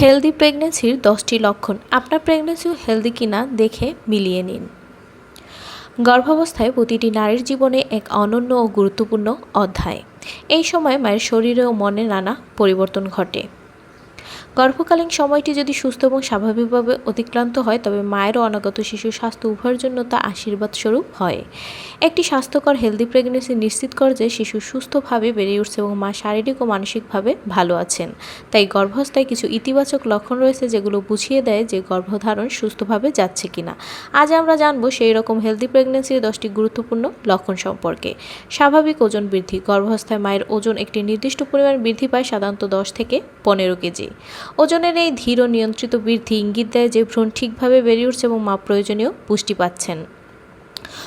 Healthy প্রেগনেন্সির দশটি লক্ষণ। আপনার প্রেগনেন্সিও হেলদি কিনা দেখে মিলিয়ে নিন। গর্ভাবস্থায় প্রতিটি নারীর জীবনে এক অনন্য ও গুরুত্বপূর্ণ অধ্যায়। এই সময় মায়ের শরীরে ও মনে নানা পরিবর্তন ঘটে। গর্ভকালীন সময়টি যদি সুস্থ এবং স্বাভাবিকভাবে অতিক্রান্ত হয়, তবে মায়ের ও অনাগত শিশুর স্বাস্থ্য উভয়ের জন্য তা আশীর্বাদ স্বরূপ হয়। একটি স্বাস্থ্যকর হেলদি প্রেগনেন্সি নিশ্চিত করে যে, শিশু সুস্থভাবে বেড়ে উঠছে এবং মা শারীরিক ও মানসিকভাবে ভালো আছেন। তাই গর্ভাবস্থায় কিছু ইতিবাচক লক্ষণ রয়েছে যেগুলো বুঝিয়ে দেয় যে গর্ভধারণ সুস্থভাবে যাচ্ছে কিনা। আজ আমরা জানব সেই রকম হেলদি প্রেগনেন্সির দশটি গুরুত্বপূর্ণ লক্ষণ সম্পর্কে। স্বাভাবিক ওজন বৃদ্ধি, গর্ভাবস্থায় মায়ের ওজন একটি নির্দিষ্ট পরিমাণ বৃদ্ধি পায় সাধারণত দশ থেকে পনেরো কেজি। ওজনের এই ধীর নিয়ন্ত্রিত বৃদ্ধি ইঙ্গিত দেয় যে ভ্রূণ ঠিকভাবে বেড়ে উঠছে এবং মা প্রয়োজনীয় পুষ্টি পাচ্ছেন।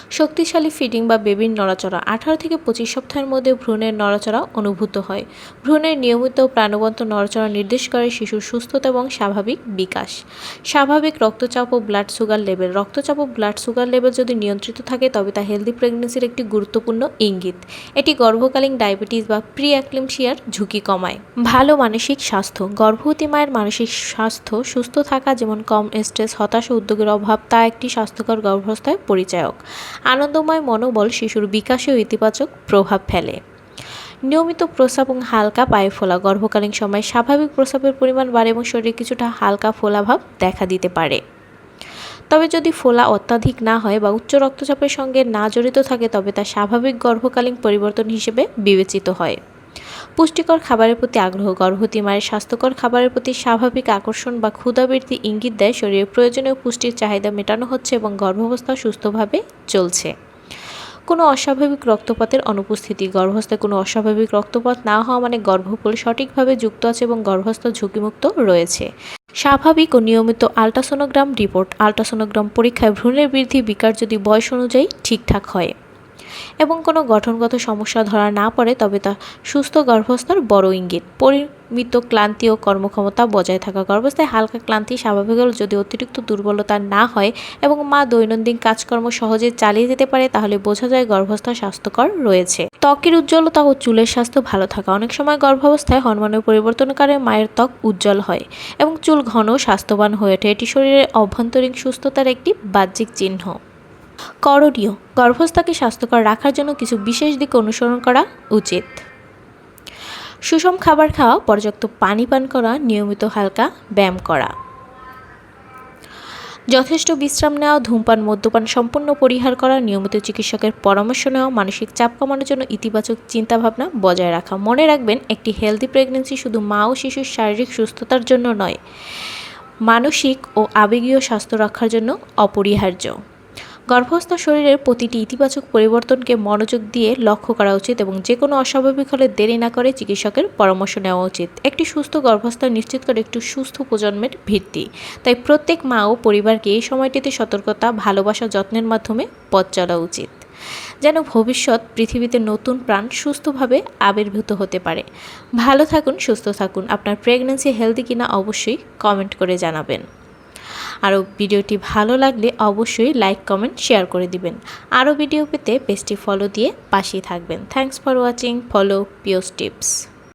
শক্তিশালী ফিডিং বা বেবির নড়াচড়া। আঠারো থেকে পঁচিশ সপ্তাহের মধ্যে ভ্রূণের নড়াচড়া অনুভূত হয়। ভ্রূণের নিয়মিত প্রাণবন্ত নড়াচড়া নির্দেশ করে শিশুর সুস্থতা এবং স্বাভাবিক বিকাশ। স্বাভাবিক রক্তচাপ ও ব্লাড সুগার লেভেল রক্তচাপ ও ব্লাড সুগার লেভেল যদি নিয়ন্ত্রিত থাকে, তবে তা হেলদি প্রেগনেন্সির একটি গুরুত্বপূর্ণ ইঙ্গিত। এটি গর্ভকালীন ডায়াবেটিস বা প্রি অ্যাক্লিমশিয়ার ঝুঁকি কমায়। ভালো মানসিক স্বাস্থ্য। গর্ভবতী মায়ের মানসিক স্বাস্থ্য সুস্থ থাকা যেমন কম স্ট্রেস হতাশা উদ্যোগের অভাব, তা একটি স্বাস্থ্যকর গর্ভাবস্থায় পরিচায়ক। আনন্দময় মনোবল শিশুর বিকাশেও ইতিবাচক প্রভাব ফেলে। নিয়মিত প্রস্রাব এবং হালকা পায়ে ফোলা, গর্ভকালীন সময় স্বাভাবিক প্রস্রাবের পরিমাণ বাড়ে এবং শরীরে কিছুটা হালকা ফোলাভাব দেখা দিতে পারে। তবে যদি ফোলা অত্যাধিক না হয় বা উচ্চ রক্তচাপের সঙ্গে না জড়িত থাকে, তবে তা স্বাভাবিক গর্ভকালীন পরিবর্তন হিসেবে বিবেচিত হয়। পুষ্টিকর খাবারের প্রতি আগ্রহ, গর্ভবতী মায়ের স্বাস্থ্যকর খাবারের প্রতি স্বাভাবিক আকর্ষণ বা ক্ষুধাবৃত্তি ইঙ্গিত দেয় শরীরের প্রয়োজনীয় পুষ্টির চাহিদা মেটানো হচ্ছে এবং গর্ভাবস্থা সুস্থভাবে চলছে। কোনো অস্বাভাবিক রক্তপাতের অনুপস্থিতি গর্ভস্থায় কোনো অস্বাভাবিক রক্তপাত না হওয়া মানে গর্ভফল সঠিকভাবে যুক্ত আছে এবং গর্ভস্থ ঝুঁকিমুক্ত রয়েছে। স্বাভাবিক ও নিয়মিত আলট্রাসোনোগ্রাম রিপোর্ট, আলট্রাসোনোগ্রাম পরীক্ষায় ভ্রূণের বৃদ্ধি বিকার যদি বয়স অনুযায়ী ঠিকঠাক হয়। এবং কোনো গঠনগত সমস্যা ধরা না পড়ে তবে তা সুস্থ গর্ভস্থার বড় ইঙ্গিত। পরিমিত ক্লান্তি ও কর্মক্ষমতা বজায় থাকা গর্ভস্থায় হালকা ক্লান্তি স্বাভাবিক হলে যদি অতিরিক্ত দুর্বলতা না হয় এবং মা দৈনন্দিন কাজকর্ম সহজে চালিয়ে যেতে পারে, তাহলে বোঝা যায় গর্ভস্থ স্বাস্থ্যকর রয়েছে। ত্বকের উজ্জ্বলতা ও চুলের স্বাস্থ্য ভালো থাকা। অনেক সময় গর্ভাবস্থায় হরমোনের পরিবর্তনের কারণে মায়ের ত্বক উজ্জ্বল হয় এবং চুল ঘন স্বাস্থ্যবান হয়ে ওঠে। এটি শরীরের অভ্যন্তরীণ সুস্থতার একটি বাহ্যিক চিহ্ন। করণীয়, গর্ভস্থাকে স্বাস্থ্যকর রাখার জন্য কিছু বিশেষ দিক অনুসরণ করা উচিত। সুষম খাবার খাওয়া, পর্যাপ্ত পানি পান করা, নিয়মিত হালকা ব্যায়াম করা। যথেষ্ট বিশ্রাম নেওয়া, ধূমপান, মদ্যপান সম্পূর্ণ পরিহার করা, নিয়মিত চিকিৎসকের পরামর্শ নেওয়া, মানসিক চাপ কমানোর জন্য ইতিবাচক চিন্তাভাবনা বজায় রাখা। মনে রাখবেন, একটি হেলদি প্রেগনেন্সি শুধু মা ও শিশুর শারীরিক সুস্থতার জন্য নয়, মানসিক ও আবেগীয় স্বাস্থ্য রক্ষার জন্য অপরিহার্য। গর্ভস্থ শরীরের প্রতিটি ইতিবাচক পরিবর্তনকে মনোযোগ দিয়ে লক্ষ্য করা উচিত এবং যে কোনো অস্বাভাবিক হলে দেরি না করে চিকিৎসকের পরামর্শ নেওয়া উচিত। একটি সুস্থ গর্ভস্থ নিশ্চিত করে একটি সুস্থ প্রজন্মের ভিত্তি। তাই প্রত্যেক মা ও পরিবারকে এই সময়টিতে সতর্কতা, ভালোবাসা যত্নের মাধ্যমে পথ চলা উচিত। যেন ভবিষ্যৎ পৃথিবীতে নতুন প্রাণ সুস্থভাবে আবির্ভূত হতে পারে। ভালো থাকুন, সুস্থ থাকুন। আপনার প্রেগনেন্সি হেলদি কিনা অবশ্যই কমেন্ট করে জানাবেন। আরও ভিডিওটি ভালো লাগলে অবশ্যই লাইক, কমেন্ট, শেয়ার করে দিবেন। আরও ভিডিও পেতে পেজটি ফলো দিয়ে পাশেই থাকবেন। Thanks for watching. ফলো পিওস টিপস